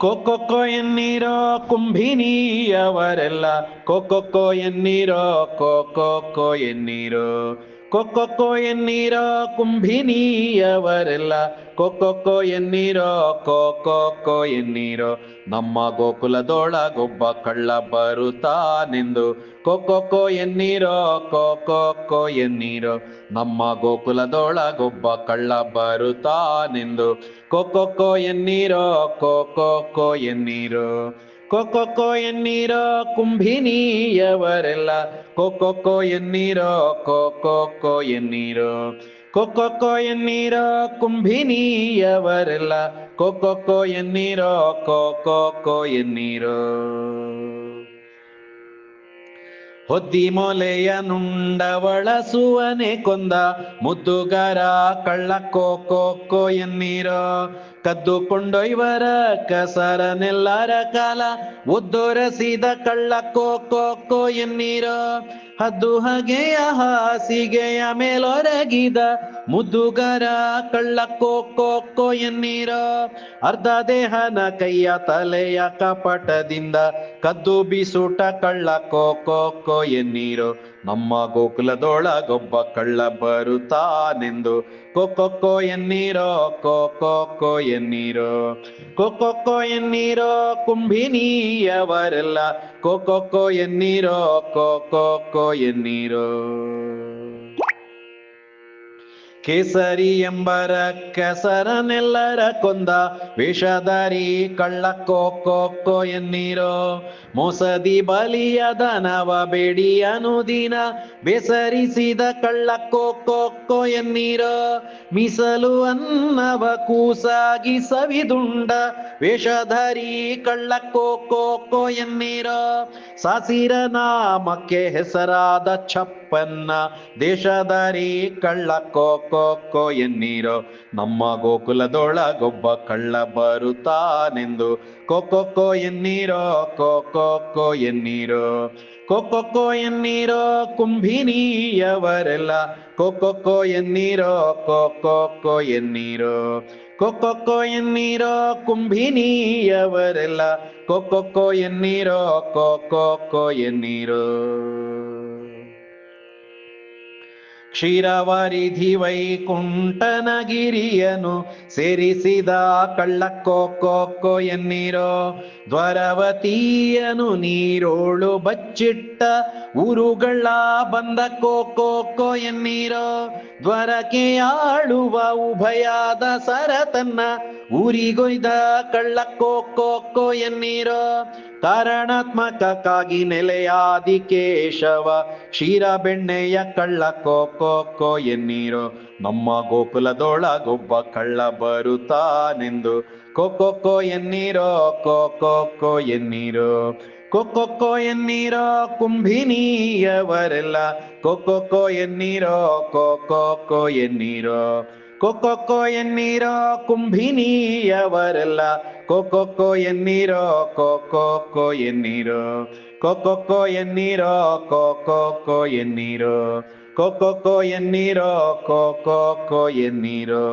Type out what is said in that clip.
ಕೊಕ್ಕೊ ಎನ್ನೀರೋ ಕುಂಭಿನಿಯವರೆಲ್ಲ ಕೊಕ್ಕೊ ಎನ್ನೀರೋ ಕೊಕ್ಕೊ ಎನ್ನೀರೋ ಕೊಕ್ಕೊ ಎನ್ನೀರೋ ಕುಂಭಿನಿಯವರೆಲ್ಲ, ಕೊಕೊಕೊ ಎನ್ನೀರೋ, ಕೊಕ್ಕೊ ಎನ್ನೀರೋ, ನಮ್ಮ ಗೋಕುಲದೊಳಗೊಬ್ಬ ಕಳ್ಳ ಬರುತ್ತಾನೆಂದು. ಕೊಕ್ಕೊ ಎನ್ನೀರೋ ಕೊಕ್ಕೊ ಎನ್ನೀರೋ, ನಮ್ಮ ಗೋಕುಲದೊಳಗೊಬ್ಬ ಕಳ್ಳ ಬರುತ್ತಾನೆಂದು. ಕೊಕೊಕೊ ಎನ್ನೀರೋ, ಕೊಕ್ಕೊ ಎನ್ನೀರೋ ಕೊಕ್ಕೊ ಎನ್ನೀರೋ ಕುಂಭಿನಿಯವರೆಲ್ಲ ಕೊಕ್ಕೊ ಎನ್ನೀರೋ ಕೊಕ್ಕೊ ಎನ್ನೀರೋ ಕೊಕ್ಕೊ ಎನ್ನೀರೋ ಕುಂಭಿನಿಯವರೆಲ್ಲ ಕೊಕ್ಕೊ ಎನ್ನೀರೋ ಕೊಕ್ಕೊ ಎನ್ನೀರೋ ಹೊದ್ದಿ ಮೊಲೆಯ ನುಂಡವಳ ಸುವನೆ ಕೊಂದ ಮುದ್ದುಗರ ಕಳ್ಳ ಕೊಕ್ಕೊ ಎನ್ನೀರೋ. ಕದ್ದುಕೊಂಡೊಯ್ವರ ಕಸರನೆಲ್ಲರ ಕಾಲ ಉದ್ದುರಸಿದ ಕಳ್ಳ ಕೊಕ್ಕೊ ಎನ್ನೀರೋ. ಹದ್ದು ಹಗೆಯ ಹಾಸಿಗೆಯ ಮೇಲೊರಗಿದ ಮುದ್ದುಗರ ಕಳ್ಳ ಕೊಕ್ಕೊಕ್ಕೊ ಎನ್ನೀರ. ಅರ್ಧ ದೇಹನ ಕೈಯ ತಲೆಯ ಕಪಟದಿಂದ ಕದ್ದು ಬಿಸುಟ ಕಳ್ಳ ಕೊಕ್ಕೊ ಎನ್ನೀರೋ. ನಮ್ಮ ಗೋಕುಲದೊಳಗೊಬ್ಬ ಕಳ್ಳ ಬರುತ್ತಾನೆಂದು. ಕೊಕ್ಕೊಕ್ಕೋ ಎನ್ನೀರೋ ಕೊಕ್ಕೊಕ್ಕೋ ಎನ್ನೀರೋ. ಕೊಕ್ಕೊಕ್ಕೋ ಎನ್ನೀರೋ ಕುಂಭಿನಿಯವರೆಲ್ಲ. ಕೊಕ್ಕೊಕ್ಕೋ ಎನ್ನೀರೋ ಕೊಕ್ಕೊಕ್ಕೋ ಎನ್ನೀರೋ. ಕೇಸರಿ ಎಂಬರ ಕೆಸರನೆಲ್ಲರ ಕೊಂದ ವಿಷಧಾರಿ ಕಳ್ಳ ಕೊಕ್ಕೊ ಎನ್ನೀರೋ. ಮೋಸದಿ ಬಲಿಯ ದನವ ಬೇಡಿ ಅನುದಿನ ಬೆಸರಿಸಿದ ಕಳ್ಳ ಕೊಕ್ಕೊ ಎನ್ನೀರೋ. ಮೀಸಲು ಅನ್ನವ ಕೂಸಾಗಿ ಸವಿದುಂಡ ವೇಷಧಾರಿ ಕಳ್ಳ ಕೊಕ್ಕೊ ಎನ್ನೀರೋ. ಸಾಸಿರ ನಾಮಕ್ಕೆ ಹೆಸರಾದ ಚಪ್ಪನ್ನ ದೇಶಧಾರಿ ಕಳ್ಳ ಕೊಕ್ಕೊ ಎನ್ನೀರೋ? ನಮ್ಮ ಗೋಕುಲದೊಳಗೊಬ್ಬ ಕಳ್ಳ ಬರುತ್ತಾನೆಂದು. ಕೊಕ್ಕೊ ಎನ್ನೀರೋ? ಕೊಕ್ಕೊ ಎನ್ನೀರೋ? ಕೊಕ್ಕೊ ಎನ್ನೀರೋ? ಕುಂಭಿನಿಯವರೆಲ್ಲ ಕೊಕ್ಕೊ ಎನ್ನೀರೋ? ಕೊಕ್ಕೊ ಎನ್ನೀರೋ? ಕೊಕ್ಕೊ ಎನ್ನೀರೋ? ಕುಂಭಿನಿಯವರೆಲ್ಲ ಕೊಕ್ಕೊ ಎನ್ನೀರೋ? ಕೊಕ್ಕೊ ಎನ್ನೀರೋ? ಕ್ಷೀರವಾರಿಧಿ ವೈಕುಂಠನಗಿರಿಯನು ಸೇರಿಸಿದ ಕಳ್ಳ ಕೊಕ್ಕೊ ಎನ್ನಿರೋ ದ್ವರವತಿಯನು ನೀರೋಳು ಬಚ್ಚಿಟ್ಟ ಊರುಗಳ ಬಂದ ಕೊಕ್ಕೊ ಎನ್ನಿರೋ ದ್ವರಕೆಯಾಳುವ ಉಭಯಾದ ಸರತನ್ನ ಊರಿಗೊಯ್ದ ಕಳ್ಳ ಕೊಕ್ಕೊ ಎನ್ನೀರೋ ಕಾರಣಾತ್ಮಕಕ್ಕಾಗಿ ನೆಲೆಯಾದಿ ಕೇಶವ ಕ್ಷೀರ ಬೆಣ್ಣೆಯ ಕಳ್ಳ ಕೋಕೋ ಎನ್ನೀರು ನಮ್ಮ ಗೋಕುಲದೊಳಗೊಬ್ಬ ಕಳ್ಳ ಬರುತ್ತಾನೆಂದು ಕೊಕ್ಕೊ ಎನ್ನೀರೋ ಕೋ ಎನ್ನೀರೋ ಕೊಕ್ಕೊ ಎನ್ನೀರೋ ಕುಂಭಿನಿಯವರೆಲ್ಲ ಕೊಕ್ಕೊ ಎನ್ನೀರೋ ಕೊಕ್ಕೊ ಎನ್ನೀರೋ ಕೊಕ್ಕೊ ಎನ್ನೀರೋ ಕುಂಭಿನಿಯವರೆಲ್ಲ ಕೊಕ್ಕೊ ಎನ್ನೀರೋ ಕೊಕ್ಕೊ ಎನ್ನೀರೋ ಕೊಕ್ಕೊ ಎನ್ನೀರೋ ಕೊಕ್ಕೊ ಎನ್ನೀರೋ ಕೊಕ್ಕೊ ಎನ್ನೀರೋ ಕೊಕ್ಕೊ ಎನ್ನೀರೋ